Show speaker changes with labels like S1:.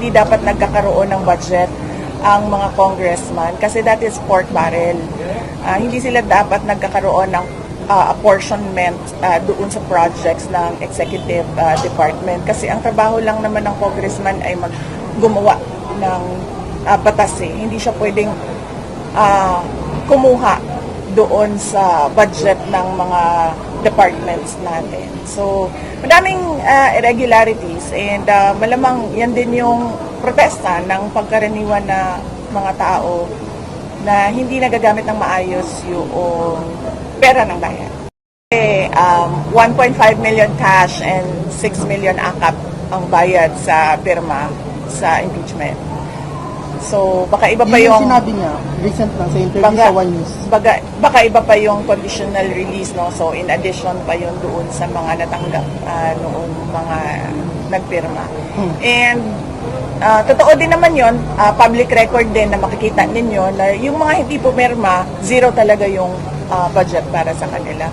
S1: hindi dapat nagkakaroon ng budget ang mga congressman kasi that is pork barrel. Ah, hindi sila dapat nagkakaroon ng ah, apportionment ah, doon sa projects ng executive ah, department kasi ang trabaho lang naman ng congressman ay mag gumawa ng ah, batas eh. Hindi siya pwedeng ah, kumuha doon sa budget ng mga departments natin. So, madaming ah, irregularities and ah, malamang yan din yung protesta ng pagkaraniwan na mga tao na hindi nagagamit ng maayos yung pera ng bayan. Eh, um, 1.5 million cash and 6 million akap ang bayad sa pirma sa impeachment. So, baka iba pa
S2: Yun
S1: yung...
S2: yung sinabi niya, recent lang sa interview
S1: Baga,
S2: sa One News.
S1: baga, baka iba pa yung conditional release, no? So, in addition pa yun doon sa mga natanggap ah, noong mga nagpirma.
S2: Hmm.
S1: And, ah, totoo din naman yun, ah, public record din na makikita ninyo na yung mga hindi pumirma, zero talaga yung ah, budget para sa kanila.